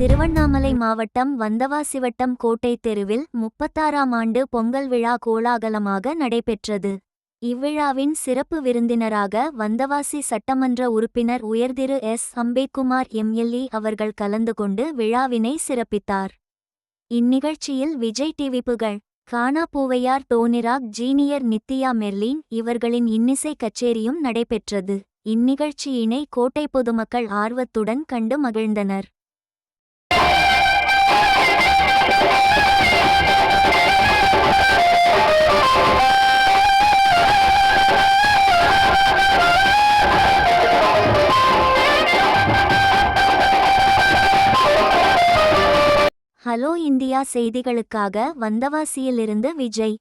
திருவண்ணாமலை மாவட்டம் வந்தவாசிவட்டம் கோட்டை தெருவில் முப்பத்தாறாம் ஆண்டு பொங்கல் விழா கோலாகலமாக நடைபெற்றது. இவ்விழாவின் சிறப்பு விருந்தினராக வந்தவாசி சட்டமன்ற உறுப்பினர் உயர்திரு எஸ். அம்பேத்குமார் எம்எல்ஏ அவர்கள் கலந்து கொண்டு விழாவினை சிறப்பித்தார். இந்நிகழ்ச்சியில் விஜய் டிவி புகழ் Gana Poovaiyar Tony Rock junior Nithya Merlin இவர்களின் இன்னிசை கச்சேரியும் நடைபெற்றது. இந்நிகழ்ச்சியினை கோட்டை பொதுமக்கள் ஆர்வத்துடன் கண்டு மகிழ்ந்தனர். ஹலோ இந்தியா செய்திகளுக்காக வந்தவாசியிலிருந்து விஜய்.